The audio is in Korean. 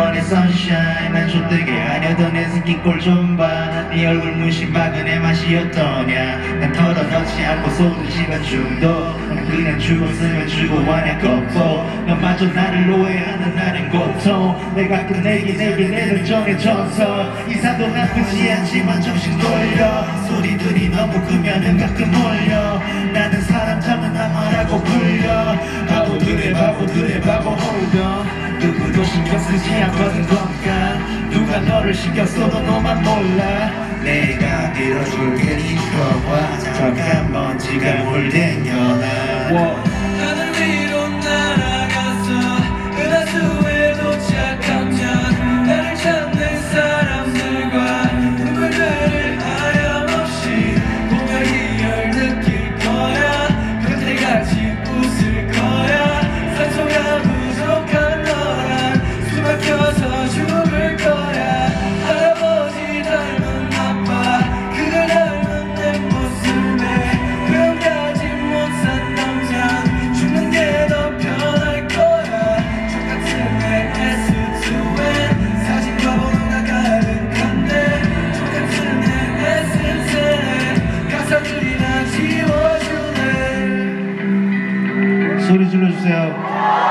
원해 sunshine 난 족되게 하려던 내 새끼 꼴좀봐네 얼굴 무심 박은 애 맛이 어떠냐. 난 털어넣지 않고 쏟은 시간 중독. 난 그냥 죽었으면 주고 와냐 겉보 너마저 나를 오해하는 나는 고통. 내가 끝내기 내게 내는 전설. 이상도 나쁘지 않지만 정신 돌려. 소리들이 너무 크면은 가끔 몰려. 나는 잡는 나마라고 불려. 바보들의 바보들의 바보 on 누구도 신경 쓰지 않거든 건가? 누가 너를 써도 너만 몰라. 내가 밀어줄게 니꺼와. 잠깐 먼지가 물댕겨나 하 소리 질러주세요.